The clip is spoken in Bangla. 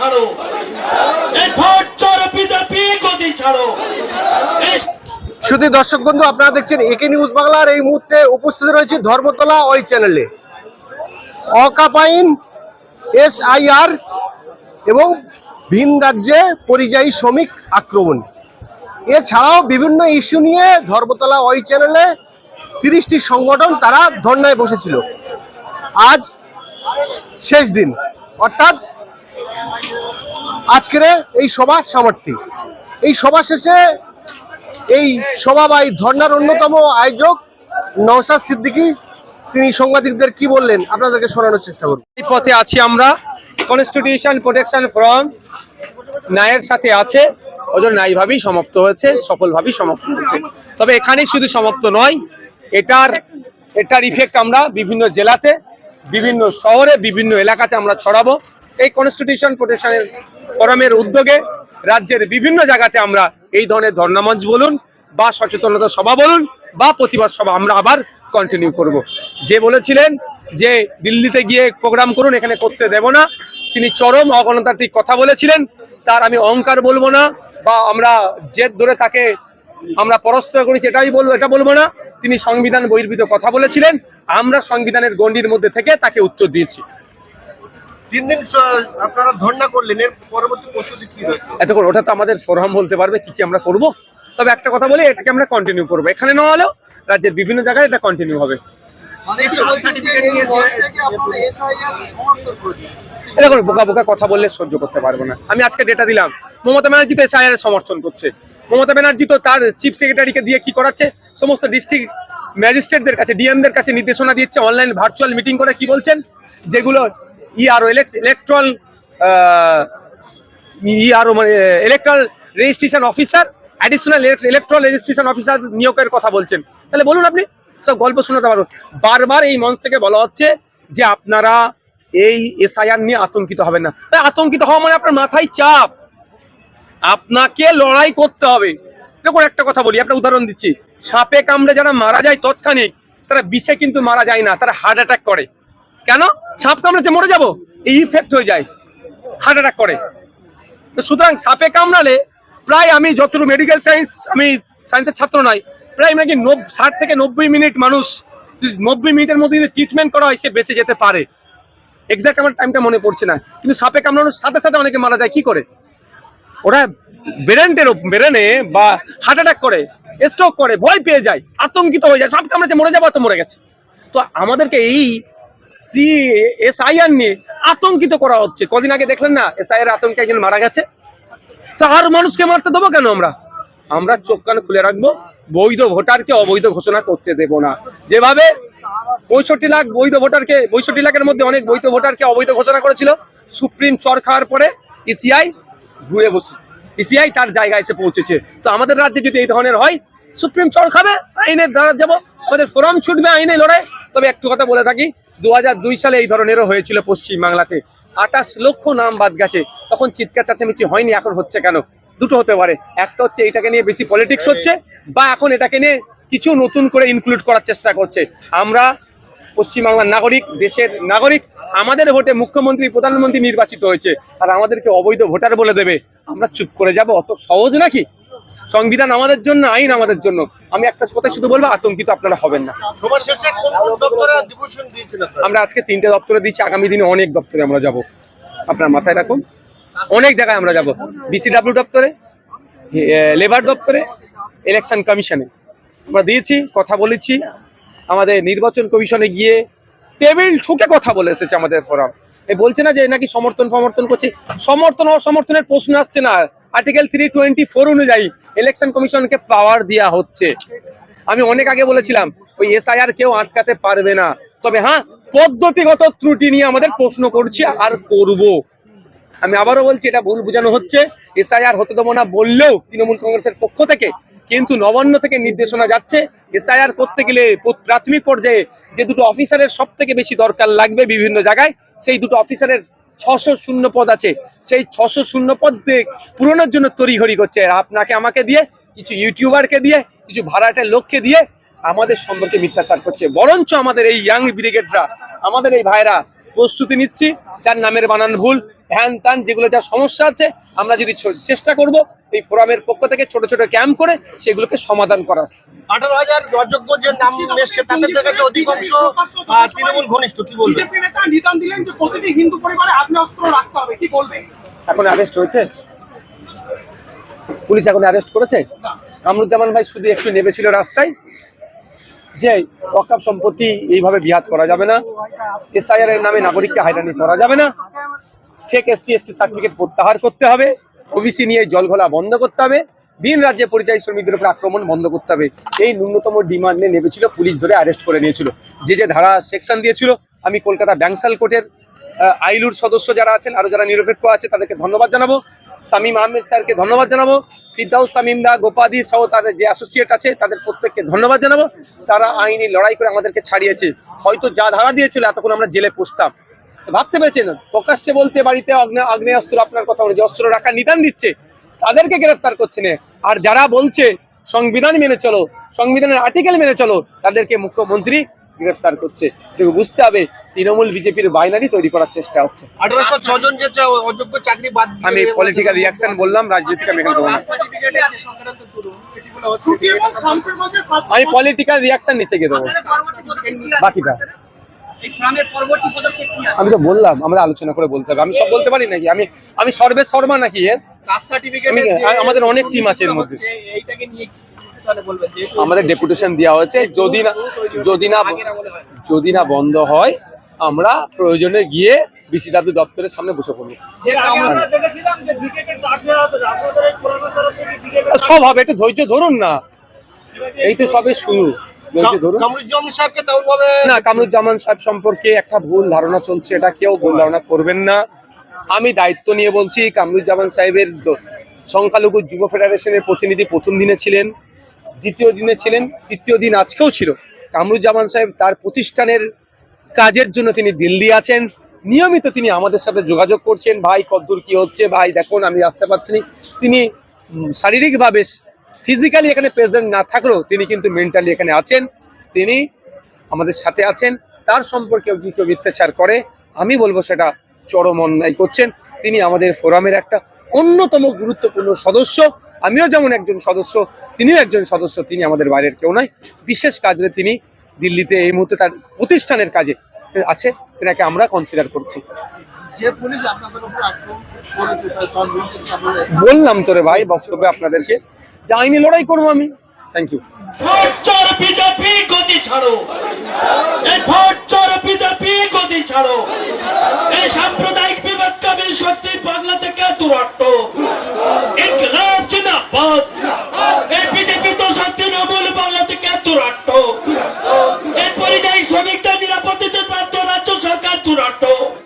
ছাড়ো। এই ছাড়ো। শুধু দর্শক বন্ধু, আপনারা দেখছেন একে নিউজ বাংলার এই মুহূর্তে উপস্থিত রয়েছে ধর্মতলা ওই চ্যানেলে। অকাপাইন, এস আই আর এবং ভিন রাজ্যে পরিযায়ী শ্রমিক আক্রমণ। এছাড়াও বিভিন্ন ইস্যু নিয়ে ধর্মতলা ওই চ্যানেলে তিরিশটি সংগঠন তারা ধর্নায় বসেছিল। আজ শেষ দিন। অর্থাৎ আজকের এই সভা সমাপ্তি এই সভা শেষে এই সভা বা এই ধর্নার অন্যতম আয়োজক নওসাদ সিদ্দিকী, তিনি সাংবাদিকদের কি বললেন আপনাদেরকে শোনানোর চেষ্টা করুন এই পথে আছি আমরা। কনস্টিটিউশন প্রোটেকশন ফ্রম ন্যায়ের সাথে আছে। ওজন ন্যায়ভাবেই সমাপ্ত হয়েছে, সফলভাবেই সমাপ্ত হয়েছে। তবে এখানেই শুধু সমাপ্ত নয়, এটার এটার ইফেক্ট আমরা বিভিন্ন জেলাতে, বিভিন্ন শহরে, বিভিন্ন এলাকাতে আমরা ছড়াবো। এই কনস্টিটিউশন প্রোটেকশনের ফোরামের উদ্যোগে রাজ্যের বিভিন্ন জায়গাতে আমরা এই ধরনের ধর্ণামঞ্চ বলুন বা সচেতনতা সভা বলুন বা প্রতিবাদ সভা আমরা আবার কন্টিনিউ করব। যে বলেছিলেন যে দিল্লিতে গিয়ে প্রোগ্রাম করুন, এখানে করতে দেব না। তিনি চরম অগণতান্ত্রিক কথা বলেছিলেন। তার আমি অহংকার বলব না বা আমরা জেদ ধরে তাকে আমরা পরাস্ত করেছি, এটাই বলব, এটা বলব না। তিনি সংবিধান বহির্ভূত কথা বলেছিলেন। আমরা সংবিধানের গণ্ডির মধ্যে থেকে তাকে উত্তর দিয়েছি। তিন দিন আপনারা ধর্ণা করলেন এর পরবর্তী প্রস্তুতি কি রয়েছে? এতক্ষণ ওটা তো আমাদের ফোরাম বলতে পারবে কি কি আমরা করব। তবে একটা কথা বলি এটাকে আমরা কন্টিনিউ করব। এখানে না হলেও রাজ্যের বিভিন্ন জায়গায় এটা কন্টিনিউ হবে। এরকম বোকা বোকা কথা বললে সহ্য করতে পারব না। আমি আজকে ডেটা দিলাম। মমতা ব্যানার্জি তো এসআইআর সমর্থন করছে। মমতা ব্যানার্জি তো তার চিফ সেক্রেটারিকে দিয়ে কি করাচ্ছে? সমস্ত ডিস্ট্রিক্ট ম্যাজিস্ট্রেটদের কাছে ডিএমদের কাছে নির্দেশনা দিচ্ছে অনলাইন ভার্চুয়াল মিটিং করে কি বলছেন? যেগুলো ইআরও ইলেকট্রাল ইআরও মানে electoral registration officer additional electoral registration officer নিয়োগের কথা বলছেন। তাহলে বলুন আপনি, সব গল্প শোনাতে পারব বারবার এই মঞ্চ থেকে বলা হচ্ছে যে আপনারা এই এসআইআর নিয়ে আতঙ্কিত হবেন না। তাই আতঙ্কিত হওয়া মানে আপনার মাথায় চাপ। আপনাকে লড়াই করতে হবে। দেখুন একটা কথা বলি, একটা উদাহরণ দিচ্ছি। সাপে কামড়ে যারা মারা যায় তৎক্ষণিক, তারা বিষে কিন্তু মারা যায় না, তারা হার্ট অ্যাটাক করে। কেন? সাপ কামড়েছে মরে যাব। এই ইফেক্ট হয়ে যায় হার্ট অ্যাটাক করে। তো সুতরাং সাপে কামড়ালে প্রায় আমি যতটুকু মেডিকেল সায়েন্স আমি সায়েন্সের ছাত্র নয়, প্রায় নাকি ষাট থেকে নব্বই মিনিট মানুষ নব্বই মিনিটের মধ্যে যদি ট্রিটমেন্ট করা হয়, সে বেঁচে যেতে পারে। এক্সাক্ট আমার টাইমটা মনে পড়ছে না। কিন্তু সাপে কামড়ানোর সাথে সাথে অনেকে মারা যায়, কি করে? ওরা ব্রেনের ব্রেনে বা হার্ট অ্যাটাক করে স্ট্রোক করে, ভয় পেয়ে যায়, আতঙ্কিত হয়ে যায়, সাপ কামড়েছে মরে যাব তো মরে গেছে। তো আমাদেরকে এই এসআইআর নিয়ে আতঙ্কিত করা হচ্ছে। কদিন আগে দেখলেন না এসআইআর আতঙ্কে একজন মারা গেছে। তো আর মানুষকে মারতে দেবো কেন আমরা? আমরা চোখ কান খুলে রাখব, বৈধ ভোটারকে অবৈধ ঘোষণা করতে দেব না। যেভাবে পঁয়ষট্টি লাখ বৈধ ভোটারকে, পঁয়ষট্টি লাখের মধ্যে অনেক বৈধ ভোটারকে অবৈধ ঘোষণা করেছিল, সুপ্রিম চর খাওয়ার পরে ইসিআই ঘুরে বসে ইসিআই তার জায়গায় এসে পৌঁছেছে। তো আমাদের রাজ্যে যদি এই ধরনের হয়, সুপ্রিম চর খাবে, আইনের দ্বারা যাব আমাদের ফোরাম ছুটবে আইনে লড়াই। তবে একটু কথা বলে থাকি দু হাজার দুই সালে এই ধরনেরও হয়েছিল পশ্চিম বাংলাতে। আঠাশ লক্ষ নাম বাদ গেছে। তখন চিৎকার চাচামেচি হয়নি এখন হচ্ছে কেন? দুটো হতে পারে। একটা হচ্ছে এটাকে নিয়ে বেশি পলিটিক্স হচ্ছে বা এখন এটাকে নিয়ে কিছু নতুন করে ইনক্লুড করার চেষ্টা করছে। আমরা পশ্চিমবাংলার নাগরিক দেশের নাগরিক আমাদের ভোটে মুখ্যমন্ত্রী প্রধানমন্ত্রী নির্বাচিত হয়েছে আর আমাদেরকে অবৈধ ভোটার বলে দেবে। আমরা চুপ করে যাব অত সহজ নাকি? সংবিধান আমাদের জন্য আইন আমাদের জন্য। আমি একটা কথা শুধু বলব আতঙ্কিত আপনারা হবেন না। আমরা আজকে তিনটে দপ্তরে দিচ্ছি আগামী দিনে অনেক দপ্তরে আমরা যাব। আপনার মাথায় রাখুন অনেক জায়গায় আমরা যাব। বিসিডাব্লিউ দপ্তরে লেবার দপ্তরে ইলেকশন কমিশনে আমরা দিয়েছি কথা বলেছি। আমাদের নির্বাচন কমিশনে গিয়ে টেবিল ঠুকে কথা বলে এসেছে আমাদের ফোরাম। এ বলছে না যে নাকি সমর্থন সমর্থন করছে। সমর্থন অসমর্থনের প্রশ্ন আসছে না। আর্টিকেল থ্রি টোয়েন্টি ফোর অনুযায়ী ইলেকশন কমিশনকে পাওয়ার দেওয়া হচ্ছে। আমি অনেক আগে বলেছিলাম, ওই এসআইআর কেউ আটকাতে পারবে না। তবে হ্যাঁ পদ্ধতিগত ত্রুটি নিয়ে আমাদের প্রশ্ন করছি, আর করব। আমি আবারও বলছি, এটা ভুল বোঝানো হচ্ছে। এসআইআর হতে দেবো না বললেও তৃণমূল কংগ্রেসের পক্ষ থেকে কিন্তু নবান্ন থেকে নির্দেশনা যাচ্ছে। এসআইআর করতে গেলে প্রাথমিক পর্যায়ে যে দুটো অফিসারের সব থেকে বেশি দরকার লাগবে বিভিন্ন জায়গায়, সেই দুটো অফিসারের ছশো শূন্য পদ আছে। সেই ছশো শূন্য পদ পূরণের জন্য তড়িঘড়ি করছে। আপনাকে আমাকে দিয়ে, কিছু ইউটিউবারকে দিয়ে, কিছু ভাড়াটের লোককে দিয়ে আমাদের সম্পর্কে মিথ্যাচার করছে। বরঞ্চ আমাদের এই ইয়াং ব্রিগেডরা আমাদের এই ভাইরা প্রস্তুতি নিচ্ছি। যার নামের বানান ভুল হ্যান ত্যান যেগুলো যা সমস্যা আছে আমরা যদি চেষ্টা করব এই ফোরামের পক্ষ থেকে ছোট ছোট ক্যাম্প করে সেগুলোকে সমাধান করার। আঠারো হাজার অযোগ্য যে নাম এসছে তাদের থেকে অধিকাংশ তৃণমূল ঘনিষ্ঠ কি বলবেন? নিদান দিলেন যে প্রতিটি হিন্দু পরিবারে আগ্নেয়াস্ত্র রাখতে হবে কি বলবেন এখন অ্যারেস্ট হয়েছে? পুলিশ এখন অ্যারেস্ট করেছে? কামরুজ্জামান ভাই শুধু একটু নেমেছিল রাস্তায়? যে ওয়াকাপ সম্পত্তি এইভাবে বিহাত করা যাবে না। এসআইআর এর নামে নাগরিককে হাইরানি করা যাবে না। ফেক এসসি সার্টিফিকেট প্রত্যাহার করতে হবে। ওবিসি নিয়ে জল ঘোলা বন্ধ করতে হবে। ভিন রাজ্যে পরিযায়ী শ্রমিকদের উপর আক্রমণ বন্ধ করতে হবে। এই ন্যূনতম ডিমান্ড নেমেছিল, পুলিশ ধরে অ্যারেস্ট করে নিয়েছিল। যে যে ধারা সেকশন দিয়েছিল, আমি কলকাতা ব্যাংসাল কোর্টের আইলুর সদস্য যারা আছেন আরও যারা নিরপেক্ষ আছে, তাদেরকে ধন্যবাদ জানাব। সামিম আহমেদ স্যারকে ধন্যবাদ জানাব। ফিরদাউস সামিমদা গোপাদি সহ তাদের যে অ্যাসোসিয়েট আছে, তাদের প্রত্যেককে ধন্যবাদ জানাব। তারা আইনি লড়াই করে আমাদেরকে ছাড়িয়েছে। হয়তো যা ধারা দিয়েছিল, এতক্ষণ আমরা জেলে পৌঁছতাম ভাবতে পেরেছেন? প্রকাশ্যে বলছে বাড়িতে আগ্নে আগ্নেয়াস্ত্র আপনার কথা বলে যে অস্ত্র রাখার নিদান দিচ্ছে। তাদেরকে গ্রেফতার করছে না। আর যারা বলছে সংবিধান মেনে চলো সংবিধানের আর্টিকেল মেনে চলো তাদেরকে মুখ্যমন্ত্রী গ্রেফতার করছে। কিন্তু বুঝতে হবে তৃণমূল বিজেপির বাইনারি তৈরি করার চেষ্টা হচ্ছে। আমি পলিটিক্যাল রিয়াকশন বললাম আমি সাত আমি পলিটিক্যাল রিয়াকশন নিচে গিয়ে দেবো। বাকিটা। আমি তো বললাম আমরা আলোচনা করে বলতে হবে। আমি সব বলতে পারি নাকি? আমি আমি সর্বে শর্মা নাকি এর? আমাদের অনেক টিম আছে এর মধ্যে। আমাদের ডেপুটেশন দেওয়া হয়েছে যদি না যদি না যদি না বন্ধ হয় আমরা প্রয়োজনে গিয়ে বিসিডাব্লিউ দপ্তরের সামনে বসে পড়ব। সব হবে একটু ধৈর্য ধরুন না। এই তো সবে শুরু। কামরুজ্জামান সাহেবকে তেমন ভাবে না কামরুজ্জামান সাহেব সম্পর্কে একটা ভুল ধারণা চলছে এটা কেউ ভুল ধারণা করবেন না। আমি দায়িত্ব নিয়ে বলছি কামরুজ্জামান সাহেবের সংখ্যালঘু যুব ফেডারেশনের প্রতিনিধি প্রথম দিনে ছিলেন দ্বিতীয় দিনে ছিলেন তৃতীয় দিন আজকেও ছিল। কামরুজ্জামান সাহেব তার প্রতিষ্ঠানের কাজের জন্য তিনি দিল্লি আছেন। নিয়মিত তিনি আমাদের সাথে যোগাযোগ করছেন ভাই কদ্দূর কি হচ্ছে? ভাই দেখুন আমি আসতে পারছি না। তিনি শারীরিকভাবে ফিজিক্যালি এখানে প্রেজেন্ট না থাকলেও তিনি কিন্তু মেন্টালি এখানে আছেন। তিনি আমাদের সাথে আছেন। তার সম্পর্কে যদি কেউ মিথ্যাচার করে, আমি বলব সেটা চরম অন্যায় করছেন। তিনি আমাদের ফোরামের একটা অন্যতম গুরুত্বপূর্ণ সদস্য। আমিও যেমন একজন সদস্য, তিনিও একজন সদস্য, তিনি আমাদের বাইরের কেউ নয়। বিশেষ কাজে তিনি দিল্লিতে এই মুহূর্তে তার প্রতিষ্ঠানের কাজে আছে। এটাকে আমরা কনসিডার করছি। যে তো বললাম তোরে ভাই বক্তব্যে আপনাদেরকে যে আইনি লড়াই করব আমি। থ্যাংক ইউ ভোট চোর বিজেপি গতি ছাড়ো। এই ভোট চোর বিজেপি গতি ছাড়ো।